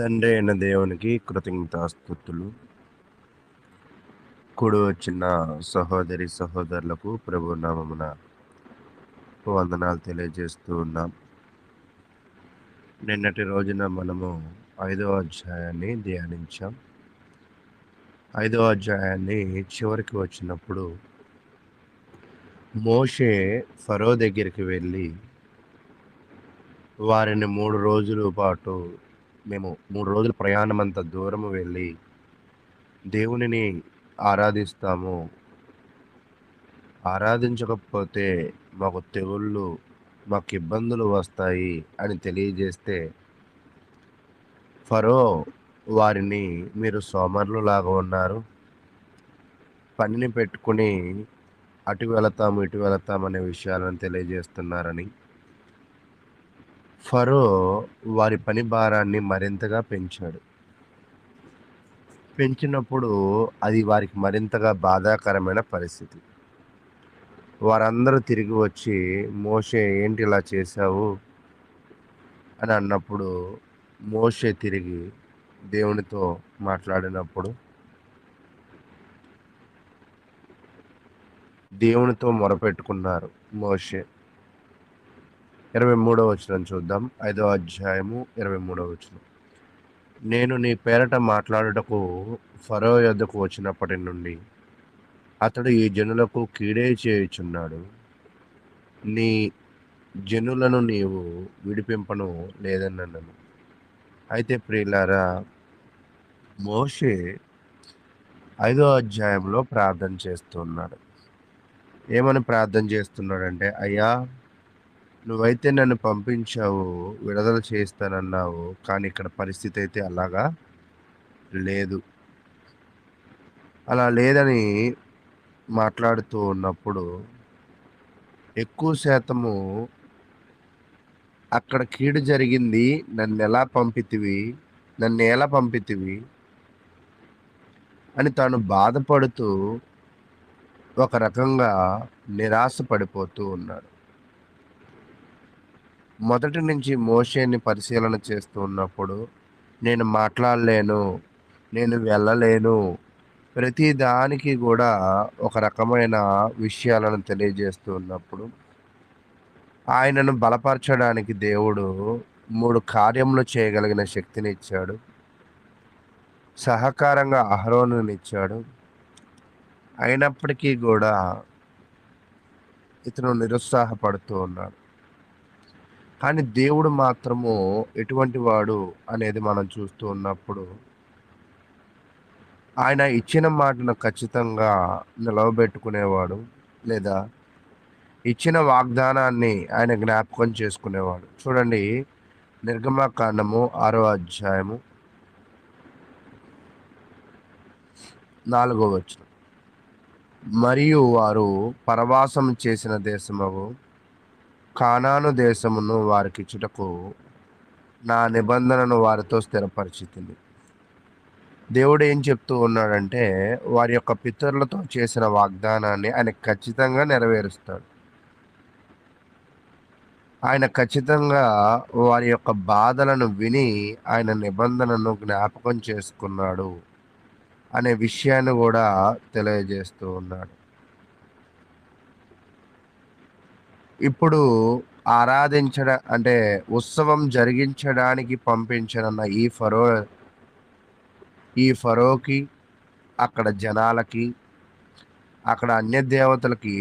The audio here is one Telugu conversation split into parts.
తండ్రి అయిన దేవునికి కృతజ్ఞతాస్థుతులు కూడి వచ్చిన సహోదరి సహోదరులకు ప్రభు నామమున వందనాలు తెలియజేస్తూ ఉన్నాం. నిన్నటి రోజున మనము ఐదో అధ్యాయాన్ని ధ్యానించాం. ఐదో అధ్యాయాన్ని చివరికి వచ్చినప్పుడు మోషే ఫరో దగ్గరికి వెళ్ళి వారిని మూడు రోజుల పాటు మేము మూడు రోజుల ప్రయాణం అంత దూరం వెళ్ళి దేవునిని ఆరాధిస్తాము. ఆరాధించకపోతే మాకు తెగుళ్ళు మాకు ఇబ్బందులు వస్తాయి అని తెలియజేస్తే ఫరో వారిని మీరు సోమరులు లాగా ఉన్నారు. పనిని పెట్టుకుని అటు వెళతాము ఇటు వెళతాం అనే విషయాలను తెలియజేస్తున్నారని ఫరో వారి పని భారాన్ని మరింతగా పెంచాడు. పెంచినప్పుడు అది వారికి మరింతగా బాధాకరమైన పరిస్థితి. వారందరూ తిరిగి వచ్చి మోషే ఏంటి ఇలా చేశావు? అని అన్నప్పుడు మోషే తిరిగి దేవునితో మాట్లాడినప్పుడు దేవునితో మొరపెట్టుకున్నారు మోషే. ఇరవై మూడవ వచనం చూద్దాం. ఐదో అధ్యాయము ఇరవై మూడవ వచనం. నేను నీ పేరట మాట్లాడుటకు ఫరో యొద్దకు వచ్చినప్పటి నుండి అతడు ఈ జనులకు కీడే చేయుచున్నాడు. నీ జనులను నీవు విడిపింపను లేదన్నాను అయితే ప్రియులారా మోషే ఐదో అధ్యాయంలో ప్రార్థన చేస్తున్నాడు ఏమని ప్రార్థన చేస్తున్నాడంటే అయ్యా నువ్వైతే నన్ను పంపించావు విడుదల చేస్తానన్నావు కానీ ఇక్కడ పరిస్థితి అయితే అలాగా లేదు. అలా లేదని మాట్లాడుతూ ఉన్నప్పుడు ఎక్కువ శాతము అక్కడ కీడు జరిగింది నన్ను ఎలా పంపితివి నన్ను ఎలా పంపితివి అని తాను బాధపడుతూ ఒక రకంగా నిరాశ పడిపోతూ ఉన్నాడు. మొదటి నుంచి మోషేని పరిశీలన చేస్తూ ఉన్నప్పుడు నేను మాట్లాడలేను నేను వెళ్ళలేను. ప్రతి దానికి కూడా ఒక రకమైన విషయాలను తెలియజేస్తూ ఉన్నప్పుడు ఆయనను బలపరచడానికి దేవుడు మూడు కార్యములు చేయగలిగిన శక్తిని ఇచ్చాడు. సహకారంగా అహరోనుని ఇచ్చాడు. అయినప్పటికీ కూడా ఇతను నిరుత్సాహపడుతూ ఉన్నాడు. కానీ దేవుడు మాత్రము ఎటువంటి వాడు అనేది మనం చూస్తూ ఉన్నప్పుడు ఆయన ఇచ్చిన మాటను ఖచ్చితంగా నిలవబెట్టుకునేవాడు లేదా ఇచ్చిన వాగ్దానాన్ని ఆయన జ్ఞాపకం చేసుకునేవాడు. చూడండి నిర్గమకాండము ఆరో అధ్యాయము నాలుగో వచ్చిన మరియు వారు పరవాసం చేసిన దేశము కానాను దేశమును వారికిచ్చుటకు నా నిబంధనను వారితో స్థిరపరిచింది దేవుడు ఏం చెప్తూ ఉన్నాడంటే వారి యొక్క పితరులతో చేసిన వాగ్దానాన్ని ఆయన ఖచ్చితంగా నెరవేరుస్తాడు. ఆయన ఖచ్చితంగా వారి యొక్క బాధలను విని ఆయన నిబంధనను జ్ఞాపకం చేసుకున్నాడు అనే విషయాన్ని కూడా తెలియజేస్తూ ఉన్నాడు. ఇప్పుడు ఆరాధించడం అంటే ఉత్సవం జరిగించడానికి పంపించనున్న ఈ ఫరో ఈ ఫరోకి అక్కడ జనాలకి అక్కడ అన్య దేవతలకి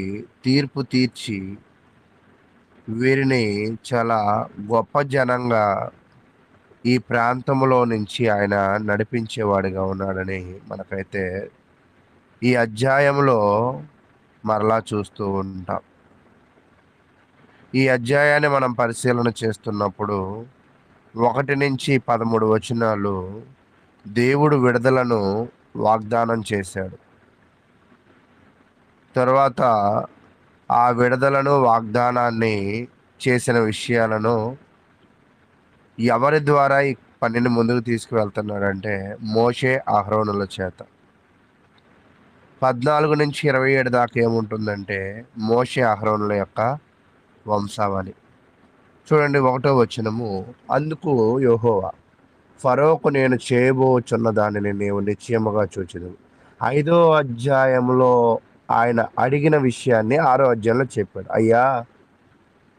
తీర్పు తీర్చి వీరిని చాలా గొప్ప జనంగా ఈ ప్రాంతంలో నుంచి ఆయన నడిపించేవాడిగా ఉన్నాడని మనకైతే ఈ అధ్యాయంలో మరలా చూస్తూ ఉంటాం. ఈ అధ్యాయాన్ని మనం పరిశీలన చేస్తున్నప్పుడు ఒకటి నుంచి పదమూడు వచనాలు దేవుడు విడుదలను వాగ్దానం చేశాడు. తర్వాత ఆ విడుదలను వాగ్దానాన్ని చేసిన విషయాలను ఎవరి ద్వారా ఈ పనిని ముందుకు తీసుకువెళ్తున్నాడంటే మోషే ఆహ్రోనుల చేత. పద్నాలుగు నుంచి ఇరవై ఏడు దాకా ఏముంటుందంటే మోషే ఆహ్రోనుల యొక్క వంశావళి. చూడండి ఒకటో వచనము. అందుకు యోహోవా ఫరోకు నేను చేయబోచున్న దానిని నీవు నిశ్చయముగా చూచదు ఐదో అధ్యాయంలో ఆయన అడిగిన విషయాన్ని ఆరో అధ్యాయంలో చెప్పాడు. అయ్యా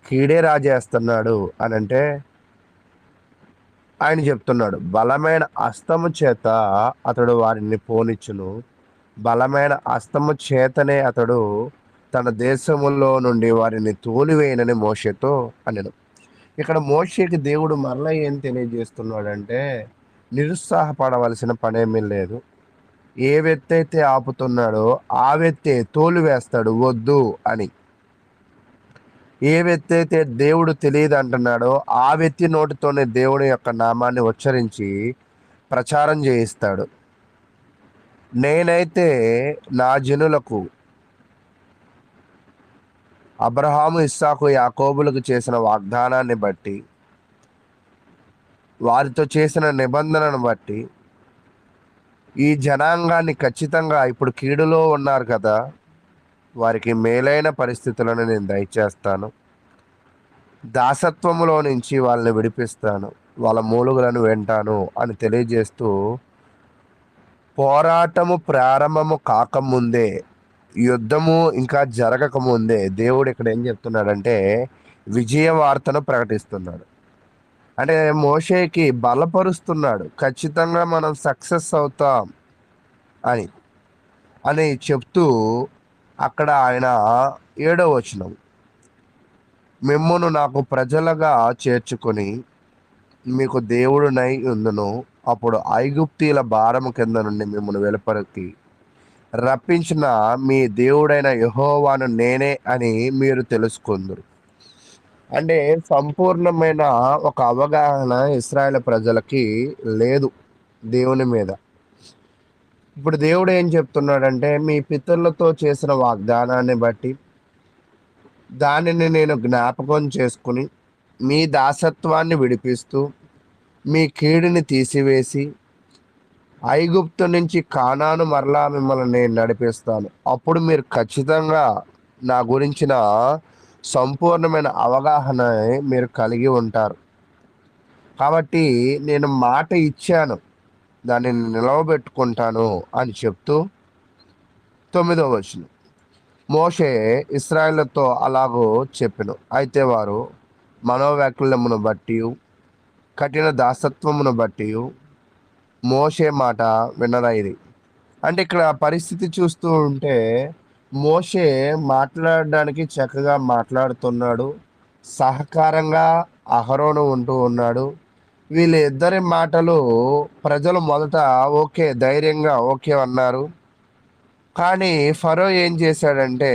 కీడే రాజేస్తున్నాడు అని అంటే ఆయన చెప్తున్నాడు బలమైన అస్తము చేత అతడు వారిని పోనిచ్చును. బలమైన అస్తము చేతనే అతడు తన దేశములో నుండి వారిని తోలివేయనని మోషతో అనను. ఇక్కడ మోషేకి దేవుడు మరలా ఏం తెలియజేస్తున్నాడంటే నిరుత్సాహపడవలసిన పనేమీ లేదు. ఏ వ్యక్తి అయితే ఆపుతున్నాడో ఆ వ్యక్తే తోలు వేస్తాడు వద్దు అని. ఏ వ్యక్తి అయితే దేవుడు తెలియదు అంటున్నాడో ఆ వ్యక్తి నోటితోనే దేవుడి యొక్క నామాన్ని ఉచ్చరించి ప్రచారం చేయిస్తాడు. నేనైతే నా జనులకు అబ్రహాము ఇస్సాకు యాకోబులకు చేసిన వాగ్దానాన్ని బట్టి వారితో చేసిన నిబంధనను బట్టి ఈ జనాంగాన్ని ఖచ్చితంగా ఇప్పుడు కీడులో ఉన్నారు కదా వారికి మేలైన పరిస్థితులను నేను దయచేస్తాను. దాసత్వములో నుంచి వాళ్ళని విడిపిస్తాను వాళ్ళ మూలుగులను వింటాను అని తెలియజేస్తూ పోరాటము ప్రారంభము కాకముందే యుద్ధము ఇంకా జరగకముందే దేవుడు ఇక్కడ ఏం చెప్తున్నాడంటే విజయ వార్తను ప్రకటిస్తున్నాడు. అంటే మోషేకి బలపరుస్తున్నాడు. ఖచ్చితంగా మనం సక్సెస్ అవుతాం అని. అని చెప్తూ అక్కడ ఆయన ఏడో వచనం. మిమ్మను నాకు ప్రజలుగా చేర్చుకొని మీకు దేవుడునై ఉందును. అప్పుడు ఐగుప్తీల భారం కింద నుండి మిమ్మల్ని వెలుపరికి రప్పించిన మీ దేవుడైన యహోవాను నేనే అని మీరు తెలుసుకుందరు. అంటే సంపూర్ణమైన ఒక అవగాహన ఇస్రాయేల్ ప్రజలకి లేదు దేవుని మీద. ఇప్పుడు దేవుడు ఏం చెప్తున్నాడంటే మీ పితరులతో చేసిన వాగ్దానాన్ని బట్టి దానిని నేను జ్ఞాపకం చేసుకుని మీ దాసత్వాన్ని విడిపిస్తూ మీ కీడుని తీసివేసి ఐగుప్తు నుంచి కానాను మరలా మిమ్మల్ని నేను నడిపిస్తాను. అప్పుడు మీరు ఖచ్చితంగా నా గురించిన సంపూర్ణమైన అవగాహన మీరు కలిగి ఉంటారు. కాబట్టి నేను మాట ఇచ్చాను. దానిని నిలవబెట్టుకుంటాను అని చెప్తూ తొమ్మిదో వచ్చిన మోషే ఇస్రాయిల్తో అలాగూ చెప్పిన. అయితే వారు మనోవ్యాకులమును బట్టి కఠిన దాసత్వమును బట్టి మోషే మాట వినరైది అంటే ఇక్కడ పరిస్థితి చూస్తూ ఉంటే మోషే మాట్లాడడానికి చక్కగా మాట్లాడుతున్నాడు సహకారంగా అహరోను ఉంటూ ఉన్నాడు. వీళ్ళిద్దరి మాటలు ప్రజలు మొదట ఓకే ధైర్యంగా ఓకే అన్నారు. కానీ ఫరో ఏం చేశాడంటే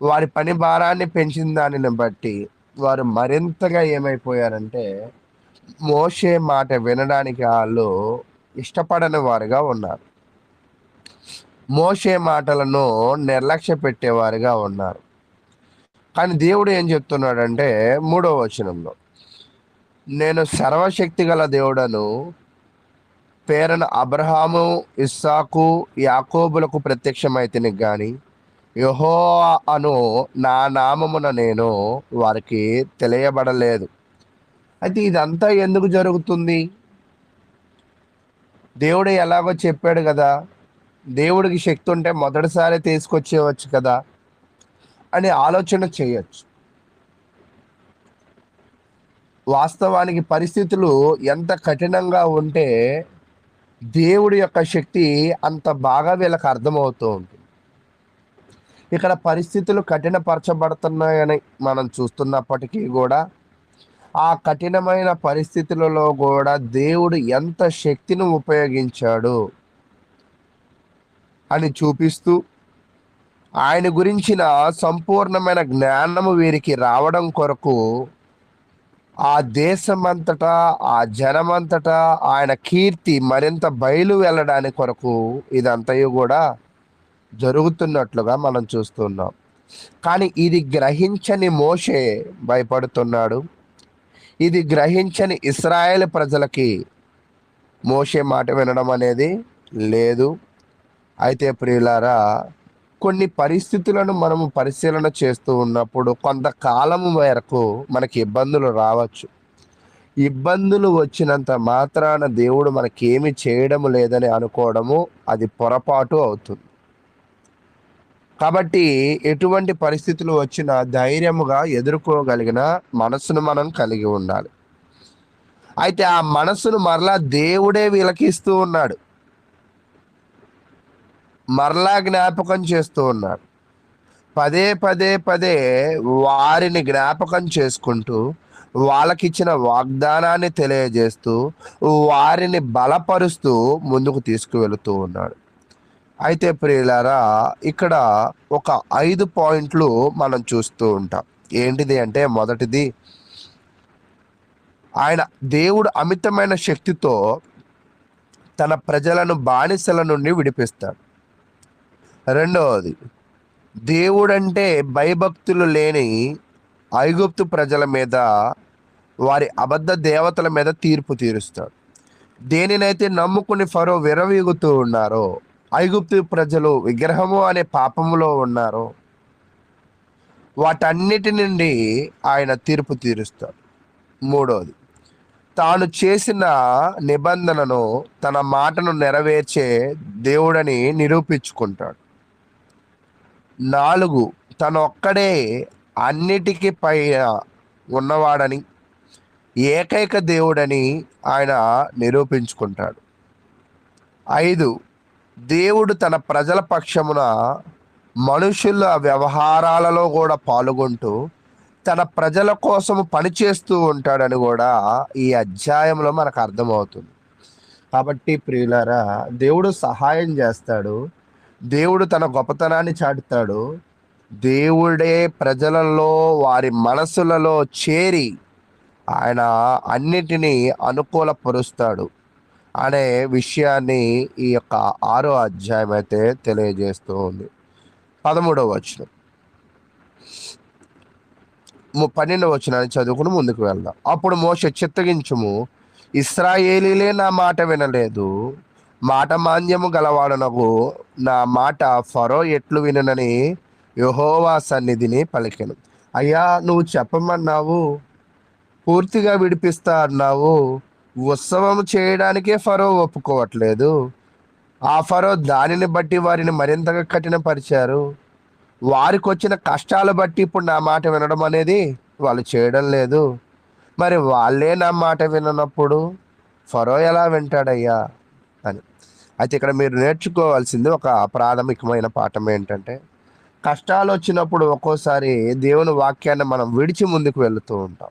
వారి పని భారాన్ని పెంచిన దానిని బట్టి వారు మరింతగా ఏమైపోయారంటే మోసే మాట వినడానికి వాళ్ళు ఇష్టపడని వారుగా ఉన్నారు. మోసే మాటలను నిర్లక్ష్య పెట్టేవారుగా ఉన్నారు. కానీ దేవుడు ఏం చెప్తున్నాడంటే మూడో వచనంలో నేను సర్వశక్తి గల దేవుడను పేరను అబ్రహాము ఇస్సాకు యాకోబులకు ప్రత్యక్షమైతిని కానీ యహో అను నా నామమున నేను వారికి తెలియబడలేదు. అయితే ఇదంతా ఎందుకు జరుగుతుంది? దేవుడు ఎలాగో చెప్పాడు కదా దేవుడికి శక్తి ఉంటే మొదటిసారి తీసుకొచ్చేవచ్చు కదా అని ఆలోచన చేయొచ్చు. వాస్తవానికి పరిస్థితులు ఎంత కఠినంగా ఉంటే దేవుడి యొక్క శక్తి అంత బాగా వీళ్ళకి అర్థమవుతూ ఉంటుంది. ఇక్కడ పరిస్థితులు కఠినపరచబడుతున్నాయని మనం చూస్తున్నప్పటికీ కూడా ఆ కఠినమైన పరిస్థితులలో కూడా దేవుడు ఎంత శక్తిని ఉపయోగించాడు అని చూపిస్తూ ఆయన గురించిన సంపూర్ణమైన జ్ఞానము వీరికి రావడం కొరకు ఆ దేశమంతటా ఆ జనమంతటా ఆయన కీర్తి మరింత బయలు వెళ్ళడానికి కొరకు ఇదంతయు కూడా జరుగుతున్నట్లుగా మనం చూస్తున్నాం. కానీ ఇది గ్రహించని మోషే భయపడుతున్నాడు. ఇది గ్రహించని ఇస్రాయేల్ ప్రజలకి. మోసే మాట వినడం అనేది లేదు. అయితే ప్రియులారా కొన్ని పరిస్థితులను మనము పరిశీలన చేస్తూ ఉన్నప్పుడు కొంతకాలం వరకు మనకి ఇబ్బందులు రావచ్చు. ఇబ్బందులు వచ్చినంత మాత్రాన దేవుడు మనకేమి చేయడం లేదని అనుకోవడము అది పొరపాటు అవుతుంది. కాబట్టి ఎటువంటి పరిస్థితులు వచ్చినా ధైర్యముగా ఎదుర్కోగలిగిన మనసును మనం కలిగి ఉండాలి. అయితే ఆ మనసును మరలా దేవుడే విలకిస్తూ ఉన్నాడు. మరలా జ్ఞాపకం చేస్తూ ఉన్నాడు. పదే పదే పదే వారిని జ్ఞాపకం చేసుకుంటూ వాళ్ళకిచ్చిన వాగ్దానాన్ని తెలియజేస్తూ వారిని బలపరుస్తూ ముందుకు తీసుకువెళుతూ ఉన్నాడు. అయితే ప్రియులారా ఇక్కడ ఒక ఐదు పాయింట్లు మనం చూస్తూ ఉంటాం. ఏంటిది అంటే మొదటిది ఆయన దేవుడు అమితమైన శక్తితో తన ప్రజలను బానిసల నుండి విడిపిస్తాడు. రెండవది దేవుడంటే భయభక్తులు లేని ఐగుప్తు ప్రజల మీద వారి అబద్ధ దేవతల మీద తీర్పు తీరుస్తాడు. దేనినైతే నమ్ముకుని ఫరో విరవీగుతూ ఉన్నారో ఐగుప్తు ప్రజలు విగ్రహము అనే పాపములో ఉన్నారో. వాటన్నిటి నుండి ఆయన తీర్పు తీరుస్తాడు. మూడోది తాను చేసిన నిబంధనను తన మాటను నెరవేర్చే దేవుడని నిరూపించుకుంటాడు. నాలుగు తనొక్కడే అన్నిటికీ పైన ఉన్నవాడని ఏకైక దేవుడని ఆయన నిరూపించుకుంటాడు. ఐదు దేవుడు తన ప్రజల పక్షమున మనుషుల వ్యవహారాలలో కూడా పాల్గొంటూ తన ప్రజల కోసం పనిచేస్తూ ఉంటాడని కూడా ఈ అధ్యాయంలో మనకు అర్థమవుతుంది. కాబట్టి ప్రియులారా దేవుడు సహాయం చేస్తాడు. దేవుడు తన గొప్పతనాన్ని చాటుతాడు. దేవుడే ప్రజలలో వారి మనసులలో చేరి ఆయన అన్నిటినీ అనుకూలపరుస్తాడు. అనే విషయాన్ని ఈ యొక్క ఆరో అధ్యాయం అయితే తెలియజేస్తూ ఉంది. పదమూడవ వచనం. పన్నెండవ వచనాన్ని చదువుకుని ముందుకు వెళ్దాం. అప్పుడు మోస చిత్తగించుము ఇస్రాయేలీలే నా మాట వినలేదు. మాట మాంద్యము గలవాడనకు నా మాట ఫరో ఎట్లు విననని యహోవా సన్నిధిని పలికెను. అయ్యా నువ్వు చెప్పమన్నావు పూర్తిగా విడిపిస్తా అన్నావు ఉత్సవం చేయడానికే ఫరో ఒప్పుకోవట్లేదు. ఆ ఫరో దానిని బట్టి వారిని మరింతగా కఠినపరిచారు. వారికి వచ్చిన కష్టాలు బట్టి ఇప్పుడు నా మాట వినడం అనేది వాళ్ళు చేయడం లేదు. మరి వాళ్ళే నా మాట విననప్పుడు ఫరో ఎలా వింటాడయ్యా? అని. అయితే ఇక్కడ మీరు నేర్చుకోవాల్సింది ఒక ప్రాథమికమైన పాఠం ఏంటంటే కష్టాలు వచ్చినప్పుడు ఒక్కోసారి దేవుని వాక్యాన్ని మనం విడిచి ముందుకు వెళుతూ ఉంటాం.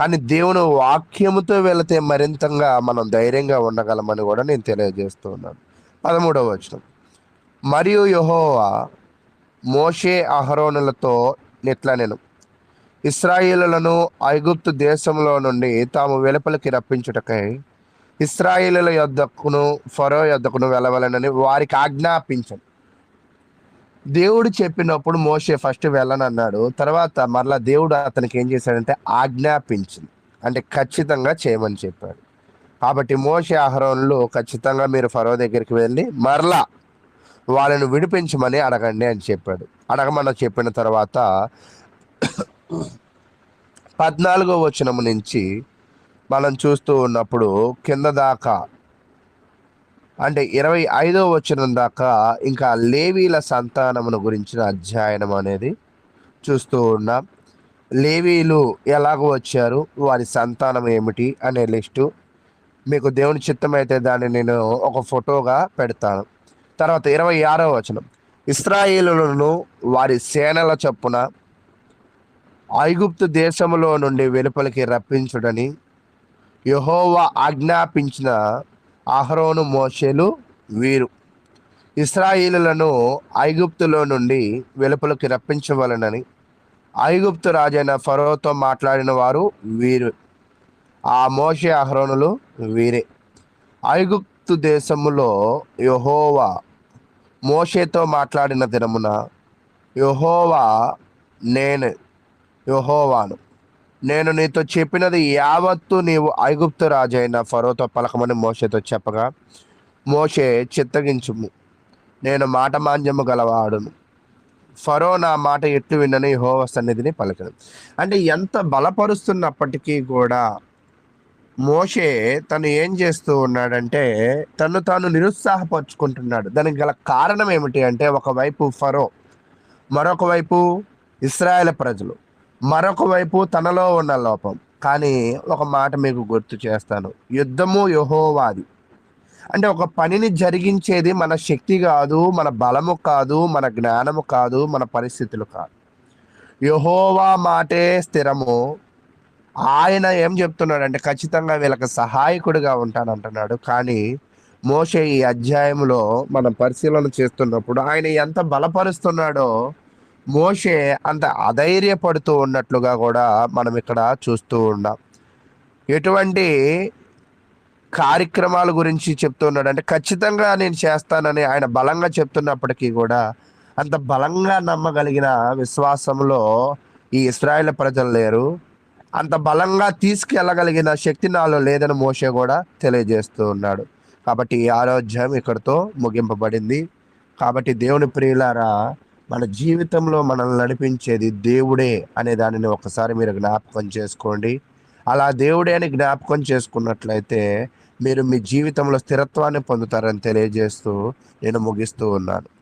కానీ దేవుని వాక్యముతో వెళితే మరింతగా మనం ధైర్యంగా ఉండగలమని కూడా నేను తెలియజేస్తూ ఉన్నాను. పదమూడవ వచనం. మరియు యహోవా మోషే అహరోనులతో ఇట్లా నేను. ఇస్రాయిలను ఐగుప్తు దేశంలో నుండి తాము వెలుపలికి రప్పించుటకై ఇస్రాయిల యొద్దకును ఫరో యొద్దకును వెళ్ళవలనని వారికి ఆజ్ఞాపించను. దేవుడు చెప్పినప్పుడు మోసే ఫస్ట్ వెళ్ళనన్నాడు తర్వాత మరలా దేవుడు అతనికి ఏం చేశాడంటే ఆజ్ఞాపించింది. అంటే ఖచ్చితంగా చేయమని చెప్పాడు. కాబట్టి మోసే ఆహరణలు ఖచ్చితంగా మీరు ఫరో దగ్గరికి వెళ్ళి మరలా వాళ్ళని విడిపించమని అడగండి అని చెప్పాడు. అడగమన్న చెప్పిన తర్వాత పద్నాలుగో వచనము నుంచి మనం చూస్తూ ఉన్నప్పుడు కింద దాకా అంటే ఇరవై ఐదో వచనం దాకా ఇంకా లేవీల సంతానమును గురించిన అధ్యయనం అనేది చూస్తూ ఉన్నాం. లేవీలు ఎలాగ వచ్చారు? వారి సంతానం ఏమిటి? అనే లిస్టు. మీకు దేవుని చిత్తమైతే దాన్ని నేను ఒక ఫోటోగా పెడతాను. తర్వాత ఇరవై ఆరో వచనం. ఇస్రాయిలులను వారి సేనల చొప్పున ఐగుప్తు దేశములో నుండి వెలుపలికి రప్పించుడని యహోవా ఆజ్ఞాపించిన అహరోను మోషేలు వీరు. ఇస్రాయిలులను ఐగుప్తులో నుండి వెలుపలకి రప్పించవలనని ఐగుప్తు రాజైన ఫరోతో మాట్లాడిన వారు వీరు. ఆ మోషే అహరోనులు వీరే. ఐగుప్తు దేశములో యహోవా మోషేతో మాట్లాడిన దినమున యహోవా నేను యహోవాను. నేను నీతో చెప్పినది యావత్తు నీవు ఐగుప్తు రాజైన ఫరోతో పలకమని మోషేతో చెప్పగా మోషే చిత్తగించుము. నేను మాట మాంద్యము గలవాడును. ఫరో నా మాట ఎట్లు విన్నని హోవ సన్నిధిని పలకను. అంటే ఎంత బలపరుస్తున్నప్పటికీ కూడా మోషే తను ఏం చేస్తూ ఉన్నాడంటే తను తాను నిరుత్సాహపరుచుకుంటున్నాడు. దానికి గల కారణం ఏమిటి అంటే ఒకవైపు ఫరో మరొక వైపు ఇస్రాయేల్ ప్రజలు. మరొక వైపు తనలో ఉన్న లోపం. కానీ ఒక మాట మీకు గుర్తు చేస్తాను. యుద్ధము యహోవాది. అంటే ఒక పనిని జరిగించేది మన శక్తి కాదు మన బలము కాదు మన జ్ఞానము కాదు మన పరిస్థితులు కాదు. యహోవా మాటే స్థిరము. ఆయన ఏం చెప్తున్నాడు అంటే ఖచ్చితంగా వీళ్ళకి సహాయకుడిగా ఉంటానంటున్నాడు. కానీ మోషే ఈ అధ్యాయంలో మనం పరిశీలన చేస్తున్నప్పుడు ఆయన ఎంత బలపరుస్తున్నాడో మోషే అంత అధైర్యపడుతూ ఉన్నట్లుగా కూడా మనం ఇక్కడ చూస్తూ ఉన్నాం. ఎటువంటి కార్యక్రమాల గురించి చెప్తున్నాడు అంటే ఖచ్చితంగా నేను చేస్తానని ఆయన బలంగా చెప్తున్నప్పటికీ కూడా అంత బలంగా నమ్మగలిగిన విశ్వాసంలో ఈ ఇస్రాయేల్ ప్రజలు లేరు. అంత బలంగా తీసుకెళ్ళగలిగిన శక్తి నాలో లేదని మోషే కూడా తెలియజేస్తూ ఉన్నాడు. కాబట్టి ఈ ఆరోగ్యం ఇక్కడితో ముగింపబడింది. కాబట్టి దేవుని ప్రియులారా మన జీవితంలో మనల్ని నడిపించేది దేవుడే అనే దానిని ఒకసారి మీరు జ్ఞాపకం చేసుకోండి. అలా దేవుడే అని జ్ఞాపకం చేసుకున్నట్లయితే మీరు మీ జీవితంలో స్థిరత్వాన్ని పొందుతారని తెలియజేస్తూ నేను ముగిస్తూ ఉన్నాను.